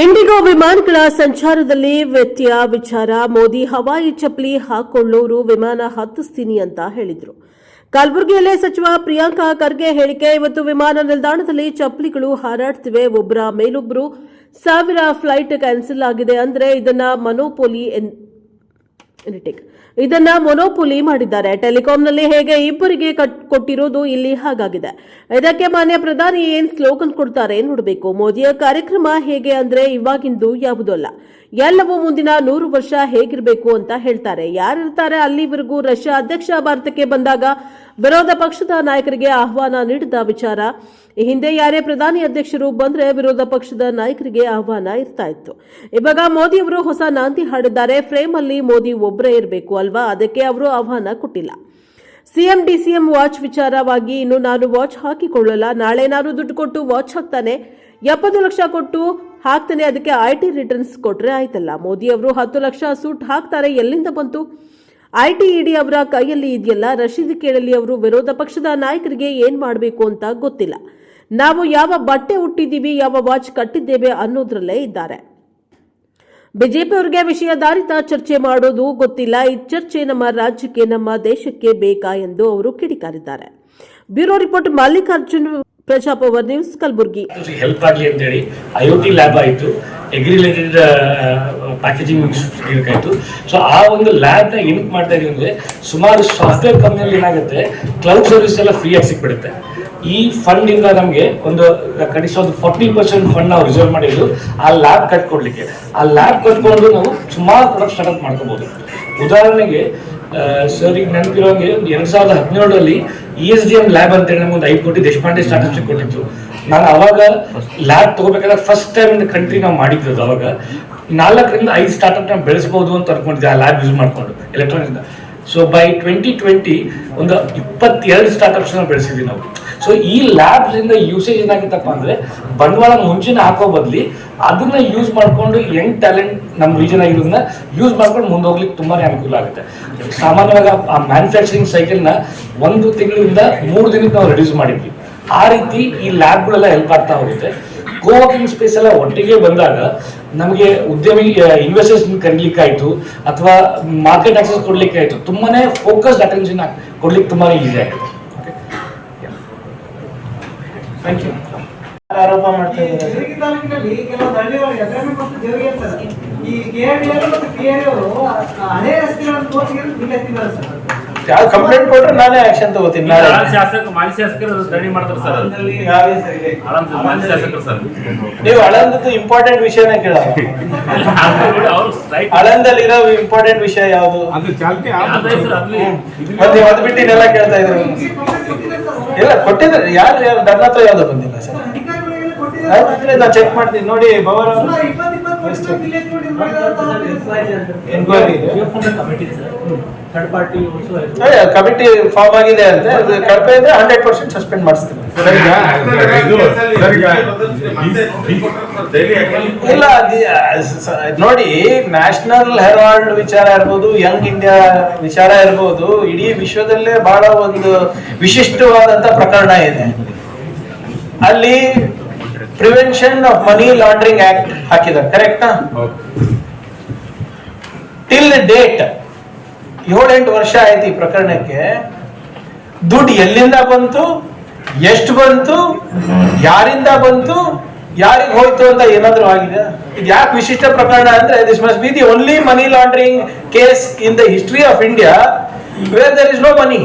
IndiGo ವಿಮಾನಗಳ ಸಂಚಾರದಲ್ಲಿ ವ್ಯತ್ಯಯ ವಿಚಾರ. ಮೋದಿ ಹವಾಯಿ ಚಪ್ಪಲಿ ಹಾಕೊಳ್ಳೋರು ವಿಮಾನ ಹತ್ತಿಸ್ತೀನಿ ಅಂತ ಹೇಳಿದ್ರು. ಕಲಬುರಗಿಯಲ್ಲೇ ಸಚಿವ ಪ್ರಿಯಾಂಕಾ ಖರ್ಗೆ ಹೇಳಿಕೆ, ಇವತ್ತು ವಿಮಾನ ನಿಲ್ದಾಣದಲ್ಲಿ ಚಪ್ಪಲಿಗಳು ಹಾರಾಡ್ತಿವೆ. ಒಬ್ಬರ ಮೇಲೊಬ್ಬರು ಸಾವಿರ ಫ್ಲೈಟ್ ಕ್ಯಾನ್ಸಲ್ ಆಗಿದೆ. ಅಂದ್ರೆ ಇದನ್ನ ಮನೋಪೋಲಿ. ಇದನ್ನ ಮೊನೋಪುಲಿ ಮಾಡಿದ್ದಾರೆ. ಟೆಲಿಕಾಂನಲ್ಲಿ ಹೇಗೆ ಇಬ್ಬರಿಗೆ ಕಟ್- ಕೊಟ್ಟಿರೋದು ಇಲ್ಲಿ ಹಾಗಾಗಿದೆ. ಇದಕ್ಕೆ ಮಾನ್ಯ ಪ್ರಧಾನಿ ಏನ್ ಸ್ಲೋಗನ್ ಕೊಡ್ತಾರೆ ನೋಡಬೇಕು. ಮೋದಿಯ ಕಾರ್ಯಕ್ರಮ ಹೇಗೆ ಅಂದ್ರೆ ಇವಾಗಿಂದು ಯಾವುದಲ್ಲ. ಎಲ್ಲವೂ ಮುಂದಿನ ನೂರು ವರ್ಷ ಹೇಗಿರಬೇಕು ಅಂತ ಹೇಳ್ತಾರೆ. ಯಾರಿರ್ತಾರೆ ಅಲ್ಲಿವರೆಗೂ ರಷ್ಯಾ ಅಧ್ಯಕ್ಷ ಭಾರತಕ್ಕೆ ಬಂದಾಗ ವಿರೋಧ ಪಕ್ಷದ ನಾಯಕರಿಗೆ ಆಹ್ವಾನ ನೀಡಿದ ವಿಚಾರ. ಈ ಹಿಂದೆ ಯಾರೇ ಪ್ರಧಾನಿ ಅಧ್ಯಕ್ಷರು ಬಂದ್ರೆ ವಿರೋಧ ಪಕ್ಷದ ನಾಯಕರಿಗೆ ಆಹ್ವಾನ ಇರ್ತಾ ಇತ್ತು. ಇವಾಗ ಮೋದಿ ಅವರು ಹೊಸ ನಾಂತಿ ಹಾಡಿದ್ದಾರೆ. ಫ್ರೇಮ್ ಅಲ್ಲಿ ಮೋದಿ ಒಬ್ಬರೇ ಇರಬೇಕು. ಅಲ್ವಾ? ಅದಕ್ಕೆ ಅವರು ಆಹ್ವಾನ ಕೊಟ್ಟಿಲ್ಲ. ಸಿಎಂ ಡಿ ಸಿಎಂ ವಾಚ್ ವಿಚಾರವಾಗಿ ಇನ್ನು ನಾನು ವಾಚ್ ಹಾಕಿಕೊಳ್ಳಲ್ಲ. ನಾಳೆ ನಾನು ದುಡ್ಡು ಕೊಟ್ಟು ವಾಚ್ ಹಾಕ್ತಾನೆ. ಎಪ್ಪತ್ತು ಲಕ್ಷ ಕೊಟ್ಟು ಹಾಕ್ತಾನೆ. ಅದಕ್ಕೆ ಐ ಟಿ ರಿಟರ್ನ್ಸ್ ಕೊಟ್ರೆ ಆಯ್ತಲ್ಲ. ಮೋದಿ ಅವರು ಹತ್ತು ಲಕ್ಷ ಸೂಟ್ ಹಾಕ್ತಾರೆ. ಎಲ್ಲಿಂದ ಬಂತು? ಐ ಟಿ ಇಡಿ ಅವರ ಕೈಯಲ್ಲಿ ಇದೆಯಲ್ಲ? ರಶೀದ್ ಕೇಳಲಿ ಅವರು ವಿರೋಧ ಪಕ್ಷದ ನಾಯಕರಿಗೆ ಏನ್ ಮಾಡಬೇಕು ಅಂತ ಗೊತ್ತಿಲ್ಲ. ನಾವು ಯಾವ ಬಟ್ಟೆ ಹುಟ್ಟಿದ್ದೀವಿ ಯಾವ ವಾಚ್ ಕಟ್ಟಿದ್ದೇವೆ ಅನ್ನೋದ್ರಲ್ಲೇ ಇದ್ದಾರೆ. ಬಿಜೆಪಿ ಅವರಿಗೆ ವಿಷಯಾಧಾರಿತ ಚರ್ಚೆ ಮಾಡೋದು ಗೊತ್ತಿಲ್ಲ. ಈ ಚರ್ಚೆ ನಮ್ಮ ರಾಜ್ಯಕ್ಕೆ, ನಮ್ಮ ದೇಶಕ್ಕೆ ಬೇಕಾ ಎಂದು ಅವರು ಕಿಡಿಕಾರಿದ್ದಾರೆ. Bureau report Mallikarjun Praja power news, Kalaburagi. Help ಆಗಲಿ ಅಂತೇಳಿ ಐ ಒ ಟಿ ಲ್ಯಾಬ್ ಆಯಿತು. ಎಗ್ರಿ ರಿಲೇಟೆಡ್ ಪ್ಯಾಕೇಜಿಂಗ್ ಆಯಿತು ಸೊ ಆ ಒಂದು ಲ್ಯಾಬ್ನ ಏನಕ್ಕೆ ಮಾಡ್ತಾ ಇದೀವಿ ಅಂದರೆ ಸುಮಾರು ಸಾಫ್ಟ್ವೇರ್ ಕಂಪ್ನಿಯಲ್ಲಿ ಏನಾಗುತ್ತೆ ಕ್ಲೌಡ್ ಸರ್ವಿಸ್ ಎಲ್ಲ ಫ್ರೀಯಾಗಿ ಸಿಕ್ಬಿಡುತ್ತೆ. ಈ ಫಂಡ್ ಇಂದ ನಮಗೆ ಒಂದು ಕನಿಷ್ಠ ಒಂದು ಫಾರ್ಟಿ ಪರ್ಸೆಂಟ್ ಫಂಡ್ ನಾವು ರಿಸರ್ವ್ ಮಾಡಿದ್ದು, ಆ ಲ್ಯಾಬ್ ಕಟ್ಕೊಡ್ಲಿಕ್ಕೆ. ಆ ಲ್ಯಾಬ್ ಕಟ್ಕೊಂಡು ನಾವು ಸುಮಾರು ಪ್ರಾಡಕ್ಟ್ ಸ್ಟಾರ್ಟ್ ಮಾಡ್ಕೋಬಹುದು ಉದಾಹರಣೆಗೆ ಸರ್ ಈಗ ನೆನಪಿರೋಂಗೆ ಒಂದು ಎರಡ್ ಸಾವಿರದ ಹದಿನೇಳರಲ್ಲಿ E S D M lab ಅಂತೇಳಿ ನಮ್ಗೆ ಒಂದು ಐದು ಕೋಟಿ ದೇಶಪಾಂಡೆ ಸ್ಟಾಟಿಸ್ಟಿಕ್ ಕೊಟ್ಟಿತ್ತು. ನಾನು ಅವಾಗ ಲ್ಯಾಬ್ ತಗೋಬೇಕಾದ್ರೆ ಫಸ್ಟ್ ಟೈಮ್ ಇನ್ ಕಂಟ್ರಿ ನಾವು ಮಾಡಿದ್ದು ಅವಾಗ. ನಾಲ್ಕರಿಂದ ಐದು ಸ್ಟಾರ್ಟ್ಅಪ್ ನಾವು ಬೆಳೆಸಬಹುದು ಅಂತ ಅನ್ಕೊಂಡಿದ್ದೆ ಆ ಲ್ಯಾಬ್ ಯೂಸ್ ಮಾಡ್ಕೊಂಡು electronic so by twenty twenty ಒಂದು ಇಪ್ಪತ್ತೆರಡು ಸ್ಟಾರ್ಟ್ಅಪ್ಸ್ ನಾವು ಬೆಳೆಸಿದ್ವಿ ನಾವು. ಸೊ ಈ ಲ್ಯಾಬ್ಸ್ ಇಂದ ಯೂಸೇಜ್ ಏನಾಗಿತ್ತಪ್ಪ ಅಂದ್ರೆ ಬಂಡವಾಳ ಮುಂಚೆನೆ ಹಾಕೋ ಬದ್ಲಿ ಅದನ್ನ ಯೂಸ್ ಮಾಡ್ಕೊಂಡು ಯಂಗ್ ಟ್ಯಾಲೆಂಟ್ ನಮ್ಮ ರೀಜನ್ ಆಗಿರೋದನ್ನ ಯೂಸ್ ಮಾಡ್ಕೊಂಡು ಮುಂದೆ ಹೋಗ್ಲಿಕ್ಕೆ ತುಂಬಾನೇ ಅನುಕೂಲ ಆಗುತ್ತೆ. ಸಾಮಾನ್ಯವಾಗಿ ಆ ಮ್ಯಾನುಫ್ಯಾಕ್ಚರಿಂಗ್ ಸೈಕಲ್ನ ಒಂದು ತಿಂಗಳಿಂದ ಮೂರು ದಿನಕ್ಕೆ ನಾವು ರೆಡ್ಯೂಸ್ ಮಾಡಿದ್ವಿ. ಆ ರೀತಿ ಈ ಲ್ಯಾಬ್ಗಳೆಲ್ಲ ಹೆಲ್ಪ್ ಆಗ್ತಾ ಹೋಗುತ್ತೆ. ಕೋವರ್ಕಿಂಗ್ ಸ್ಪೇಸ್ ಎಲ್ಲ ಒಟ್ಟಿಗೆ ಬಂದಾಗ ನಮಗೆ ಉದ್ಯಮಿ ಇನ್ವೆಸ್ಟರ್ಸ್ ಕರೀಲಿಕ್ಕೆ ಆಯ್ತು ಅಥವಾ ಮಾರ್ಕೆಟ್ ಆಕ್ಸೆಸ್ ಕೊಡ್ಲಿಕ್ಕೆ ಆಯ್ತು. ತುಂಬಾನೇ ಫೋಕಸ್ಡ್ ಅಟೆನ್ಷನ್ ಕೊಡ್ಲಿಕ್ಕೆ ತುಂಬಾನೇ ಈಸಿ ಆಗುತ್ತೆ ಥ್ಯಾಂಕ್ ಯು ಆರೋಪ ಮಾಡ್ತಾ ಇದ್ದಾರೆ. ತಾಲೂಕಿನಲ್ಲಿ ಕೆಲವು ಹಳ್ಳಿಗಳು ಎಕರೆಮೆ ಮತ್ತು ಜೇವರ್ಗಿ ಇರ್ತಾರೆ. ಈ ಕೆ ಮತ್ತು PRA ಅವರು ಹಳೆ ರಸ್ತೆಗಳನ್ನು ತೋರಿಸಿದ್ರೆ ಬಿಲ್ ಸರ್. ಯಾವ ಕಂಪ್ಲೇಂಟ್ ಕೊಟ್ರೆ ನಾನೇ ಆಕ್ಷನ್ ತಗೋತೀನಿ ನಾಳೆ. ಶಾಸಕ ಮಾಜಿ ಶಾಸಕರು ಧರಣಿ ಮಾಡ್ತಾರೆ ಸರ್? ಸರಿ ಇದೆ. ಮಾಜಿ ಶಾಸಕರು ಸರ್? ನೀವು ಹಳಂದದ್ದು ಇಂಪಾರ್ಟೆಂಟ್ ವಿಷಯನೇ ಕೇಳ ಹಳಂದಲ್ಲಿ ಇರೋ ಹಳಂದಲ್ಲಿರೋ ಇಂಪಾರ್ಟೆಂಟ್ ವಿಷಯ ಯಾವುದು? ಮತ್ತೆ ಅದು ಬಿಟ್ಟು ಇನ್ನೆಲ್ಲ ಕೇಳ್ತಾ ಇದ್ರು. ಇಲ್ಲ ಕೊಟ್ಟಿದ್ರೆ ಯಾರು ಯಾರು ನನ್ನ ಹತ್ರ ಯಾವ್ದು ಬಂದಿಲ್ಲ ಸರ್? ನಾನು ಚೆಕ್ ಮಾಡ್ತೀನಿ. ನೋಡಿ ಬವರ್ ಸುಮಾರು ಕಮಿಟಿ ಫಾರ್ಮ್ ಆಗಿದೆ ಅಂತ. ಅದು ಇದ್ರೆ ಹಂಡ್ರೆಡ್ ಪರ್ಸೆಂಟ್ ಸಸ್ಪೆಂಡ್ ಮಾಡಿಸ್ತೀನಿ. ಇಲ್ಲ ನೋಡಿ ನ್ಯಾಷನಲ್ ಹೆರಾಲ್ಡ್ ವಿಚಾರ ಇರ್ಬೋದು ಯಂಗ್ ಇಂಡಿಯಾ ವಿಚಾರ ಇರ್ಬೋದು, ಇಡೀ ವಿಶ್ವದಲ್ಲೇ ಬಹಳ ಒಂದು ವಿಶಿಷ್ಟವಾದಂತ ಪ್ರಕರಣ ಇದೆ. ಅಲ್ಲಿ prevention of money laundering act ಹಾಕಿದ್ದಾರೆ ಕರೆಕ್ಟಾ ಟಿಲ್ ಡೇಟ್ ಏಳೆಂಟು ವರ್ಷ ಆಯ್ತು ಈ ಪ್ರಕರಣಕ್ಕೆ. ದುಡ್ಡು ಎಲ್ಲಿಂದ ಬಂತು, ಎಷ್ಟು ಬಂತು, ಯಾರಿಂದ ಬಂತು, ಯಾರಿಗೆ ಹೋಯ್ತು ಅಂತ ಏನಾದ್ರೂ ಆಗಿದೆ? ಇದು ಯಾಕೆ ವಿಶಿಷ್ಟ ಪ್ರಕರಣ ಅಂದ್ರೆ this must be the only money laundering case in the history of India where there is no money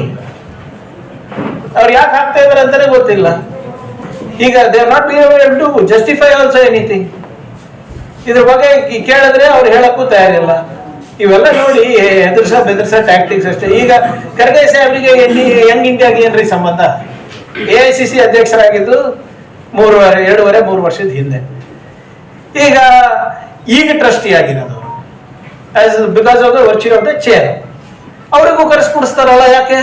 ಅವ್ರು ಯಾಕೆ ಹಾಕ್ತಾ ಇದಾರೆ ಅಂತಾನೆ ಗೊತ್ತಿಲ್ಲ. ಈಗ they not be able to justify also anything ಇದ್ರ ಬಗ್ಗೆ ಕೇಳಿದ್ರೆ ಅವ್ರು ಹೇಳಕ್ಕೂ ತಯಾರಿಲ್ಲ. ಇವೆಲ್ಲ ನೋಡಿ ಎದುರ್ಸ ಬೆದರ್ಸ ಟ್ಯಾಕ್ಟಿಕ್ಸ್ ಅಷ್ಟೇ. ಈಗ ಖರ್ಗೆ ಸಾಹೇಬ್ರಿಗೆ ಯಂಗ್ ಇಂಡಿಯಾಗೆ ಏನ್ರಿ ಸಂಬಂಧ? ಎ ಐ ಸಿ ಸಿ ಅಧ್ಯಕ್ಷರಾಗಿದ್ದು ಮೂರುವರೆ, ಎರಡೂವರೆ, ಮೂರು ವರ್ಷದ ಹಿಂದೆ. ಈಗ ಈಗ ಟ್ರಸ್ಟಿ ಆಗಿರೋದು because of the virtue of the chair ಅವರಿಗೂ ಕರೆಸ್ಕೊಡಿಸ್ತಾರಲ್ಲ ಯಾಕೆ?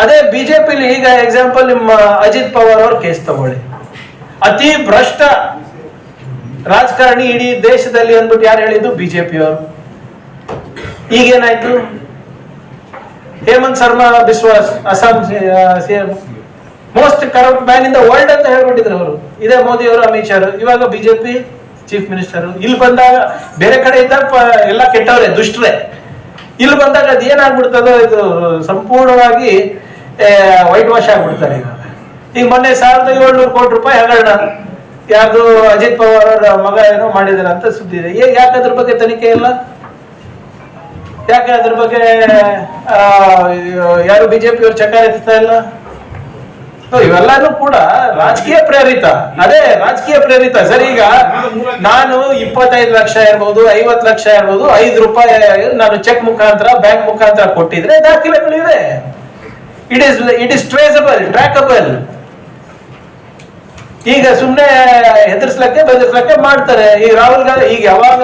ಅದೇ ಬಿಜೆಪಿಲಿ ಈಗ ಎಕ್ಸಾಂಪಲ್ ನಿಮ್ಮ ಅಜಿತ್ ಪವಾರ್ ಅವ್ರ ಕೇಸ್ ತಗೊಳ್ಳಿ. ಅತಿ ಭ್ರಷ್ಟ ರಾಜಕಾರಣಿ ಇಡೀ ದೇಶದಲ್ಲಿ ಅಂದ್ಬಿಟ್ಟು ಯಾರು ಹೇಳಿದ್ದು? ಬಿಜೆಪಿ ಅವರು. ಈಗೇನಾಯ್ತು? Hemant Sharma, Biswas, Assam CM most corrupt man in the world ಅಂತ ಹೇಳ್ಬಿಟ್ಟಿದ್ರು ಅವರು. ಇದೇ ಮೋದಿ ಅವರು, ಅಮಿತ್ ಶಾ. ಇವಾಗ ಬಿಜೆಪಿ ಚೀಫ್ ಮಿನಿಸ್ಟರ್ ಇಲ್ಲಿ ಬಂದಾಗ ಬೇರೆ ಕಡೆ ಇದ್ದಾಗ ಎಲ್ಲ ಕೆಟ್ಟವ್ರೆ, ದುಷ್ಟರೇ. ಇಲ್ಲಿ ಬಂದಾಗ ಅದು ಏನಾಗ್ಬಿಡ್ತದೋ ಇದು ಸಂಪೂರ್ಣವಾಗಿ ವೈಟ್ ವಾಶ್ ಆಗ್ಬಿಡ್ತಾರೆ ಈಗ. ಈಗ ಮೊನ್ನೆ ಸಾವಿರದ ಏಳ್ನೂರು ಕೋಟಿ ರೂಪಾಯಿ ಹಗರಣ. ಯಾರ್ದು ಅಜಿತ್ ಪವಾರ್ ಅವರ ಮಗ ಏನೋ ಮಾಡಿದಾರೆ ಅಂತ ಸುದ್ದಿ ಇದೆ. ಯಾಕೆ ಅದ್ರ ಬಗ್ಗೆ ತನಿಖೆ ಇಲ್ಲ? ಯಾಕೆ ಅದ್ರ ಬಗ್ಗೆ ಯಾರು ಬಿಜೆಪಿ ಅವ್ರು ಚಕಾರ ಎತ್ತಾ ಇಲ್ಲ? ಇವೆಲ್ಲಾನು ಕೂಡ ರಾಜಕೀಯ ಪ್ರೇರಿತ. ಅದೇ ರಾಜಕೀಯ ಪ್ರೇರಿತ. ಸರ್, ಈಗ ನಾನು ಇಪ್ಪತ್ತೈದು ಲಕ್ಷ ಇರ್ಬೋದು, ಐವತ್ತು ಲಕ್ಷ ಇರ್ಬೋದು, ಐದು ರೂಪಾಯಿ ನಾನು ಚೆಕ್ ಮುಖಾಂತರ, ಬ್ಯಾಂಕ್ ಮುಖಾಂತರ ಕೊಟ್ಟಿದ್ರೆ ದಾಖಲೆಗಳಿವೆ it is it is traceable trackable ಈಗ ಸುಮ್ಮನೆ ಹೆದರ್ಸ್ಲಕ್ಕೆ ಬೆದರ್ಸ್ಲಕ್ಕೆ ಮಾಡ್ತಾರೆ. ಈ ರಾಹುಲ್ ಗಾಂಧಿ, ಈಗ ಯಾವಾಗ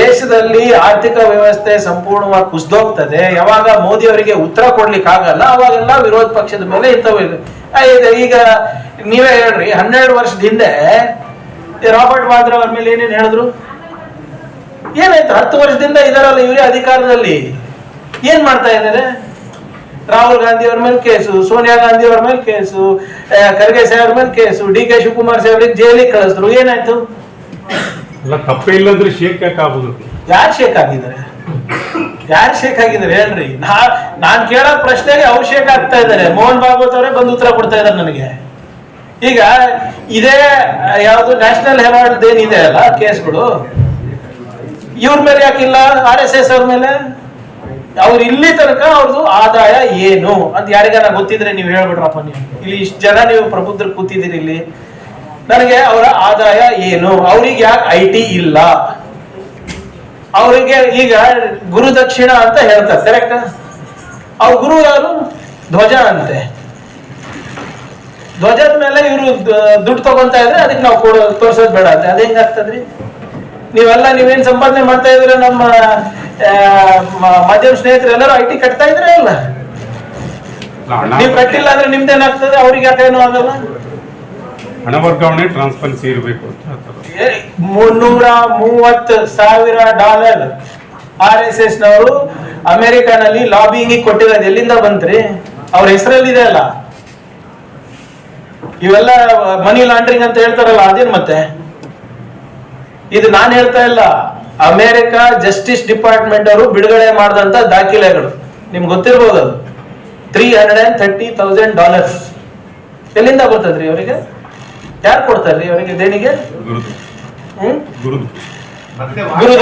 ದೇಶದಲ್ಲಿ ಆರ್ಥಿಕ ವ್ಯವಸ್ಥೆ ಸಂಪೂರ್ಣವಾಗಿ ಕುಸಿದೋಗ್ತದೆ, ಯಾವಾಗ ಮೋದಿ ಅವರಿಗೆ ಉತ್ತರ ಕೊಡ್ಲಿಕ್ಕೆ ಆಗಲ್ಲ ಅವಾಗೆಲ್ಲ ವಿರೋಧ ಪಕ್ಷದ ಮೇಲೆ ಇಂಥವು ಈಗ ನೀವೇ ಹೇಳ್ರಿ ಹನ್ನೆರಡು ವರ್ಷದ ಹಿಂದೆ ರಾಬರ್ಟ್ ವಾದ್ರಾ ಅವ್ರ ಮೇಲೆ ಏನೇನು ಹೇಳಿದ್ರು? ಏನಾಯ್ತು? ಹತ್ತು ವರ್ಷದಿಂದ ಇದರಲ್ಲ ಇವರೇ ಅಧಿಕಾರದಲ್ಲಿ. ಏನ್ ಮಾಡ್ತಾ ಇದ್ದಾರೆ? ರಾಹುಲ್ ಗಾಂಧಿ ಅವ್ರ ಮೇಲೆ ಕೇಸು ಸೋನಿಯಾ ಗಾಂಧಿ ಅವ್ರ ಮೇಲೆ ಕೇಸು ಖರ್ಗೆ ಸಾಹೇಬ್ರ ಮೇಲೆ ಕೇಸು ಡಿ ಕೆ ಶಿವಕುಮಾರ್ ಸಾಹೇಬ್ರಿಗೆ ಜೈಲಿಗೆ ಕಳಿಸಿದ್ರು. ಏನಾಯ್ತು? ತಪ್ಪೇ ಇಲ್ಲಂದ್ರೆ ಶೇಕ್ ಯಾಕೆ ಆಗುದು ಯಾರು ಶೇಕ್ ಆಗಿದ್ದಾರೆ? ಯಾರು ಶೇಕ್ ಆಗಿದ್ದಾರೆ ಹೇಳ್ರಿ? ನಾ ನಾನ್ ಕೇಳೋ ಪ್ರಶ್ನೆಗೆ ಅವ್ರು ಶೇಕ್ ಆಗ್ತಾ ಇದ್ದಾರೆ. ಮೋಹನ್ ಭಾಗವತ್ ಅವರೇ ಬಂದು ಉತ್ತರ ಕೊಡ್ತಾ ಇದ್ದಾರೆ ನನಗೆ. ಈಗ ಇದೇ ಯಾವುದು ಯಾವ್ದು ನ್ಯಾಷನಲ್ ಹೆರಾಲ್ಡ್ ಏನಿದೆ ಅಲ್ಲ ಕೇಸ್ಗಳು? ಇವ್ರ ಮೇಲೆ ಯಾಕಿಲ್ಲ? ಆರ್ ಎಸ್ ಎಸ್ ಅವ್ರ ಮೇಲೆ? ಅವ್ರು ಇಲ್ಲಿ ತನಕ ಅವ್ರದ್ದು ಆದಾಯ ಏನು ಅಂತ ಯಾರಿಗಾರ ಗೊತ್ತಿದ್ರೆ ನೀವು ಹೇಳ್ಬಿಡ್ರಪ್ಪ ನೀವು. ಇಲ್ಲಿ ಇಷ್ಟು ಜನ ನೀವು ಪ್ರಬುದ್ಧರು ಕೂತಿದ್ದೀರಿ ಇಲ್ಲಿ. ನನಗೆ ಅವರ ಆದಾಯ ಏನು? ಅವ್ರಿಗೆ ಯಾಕೆ ಐ ಟಿ ಇಲ್ಲ? ಅವರಿಗೆ ಈಗ ಗುರು ದಕ್ಷಿಣ ಅಂತ ಹೇಳ್ತಾರೆ ಕರೆಕ್ಟ್ ಅವ್ರ ಗುರು ಯಾರು? ಧ್ವಜ ಅಂತೆ. ಧ್ವಜದ ಮೇಲೆ ಇವರು ದುಡ್ಡು ತಗೊಂತ ಇದ್ರೆ ಅದಕ್ಕೆ ನಾವು ಕೊಡೋ ತೋರ್ಸೋದ್ ಬೇಡ ಅಂತೆ. ಅದ್ ಹೆಂಗಾಗ್ತದ್ರಿ ನೀವೆಲ್ಲ ನೀವೇನ್ ಸಂಪಾದನೆ ಮಾಡ್ತಾ ಇದ್ರೆ ನಮ್ಮ ಮಾಧ್ಯಮ ಸ್ನೇಹಿತರು ಎಲ್ಲರೂ ಐ ಟಿ ಕಟ್ತಾ ಇದ್ರೆ ಅಲ್ಲ? ನೀವು ಕಟ್ಟಿಲ್ಲ ಅಂದ್ರೆ ನಿಮ್ದೇನಾಗ್ತದೆ ಅವ್ರಿಗೆ ಯಾಕೇನು ಆಗಲ್ಲ? ಹಣ ವರ್ಗಾವಣೆ ಟ್ರಾನ್ಸ್ಪರೆನ್ಸಿ ಇರಬೇಕು ಅಂತ ಮುನ್ನೂರ ಮೂವತ್ತು ಸಾವಿರ ಡಾಲರ್ ಆರ್ ಎಸ್ ಎಸ್ ನವರು ಅಮೆರಿಕನಲ್ಲಿ ಲಾಬಿಂಗ್ ಕೊಟ್ಟಿರೋದು ಎಲ್ಲಿಂದ ಬಂತ್ರಿ? ಅವ್ರ ಹೆಸರಲ್ಲಿದೆ ಅಲ್ಲ? ಇವೆಲ್ಲ ಮನಿ ಲಾಂಡ್ರಿಂಗ್ ಅಂತ ಹೇಳ್ತಾರಲ್ಲ, ಅದೇನ್ ಮತ್ತೆ? ಇದು ನಾನ್ ಹೇಳ್ತಾ ಇಲ್ಲ. ಅಮೆರಿಕ ಜಸ್ಟಿಸ್ ಡಿಪಾರ್ಟ್ಮೆಂಟ್ ಅವರು ಬಿಡುಗಡೆ ಮಾಡಿದಂತ ದಾಖಲೆಗಳು. ನಿಮ್ಗೆ ಗೊತ್ತಿರ್ಬೋದು ಅದು. Three hundred and thirty thousand dollars ಎಲ್ಲಿಂದ ಬರ್ತದ್ರಿ ಅವರಿಗೆ? ಯಾರು ಕೊಡ್ತಾರೆ ಅವರಿಗೆ ದೇಣಿಗೆ? ಗುರುದು ಹ್ಮ್? ಗುರುದು ಗುರು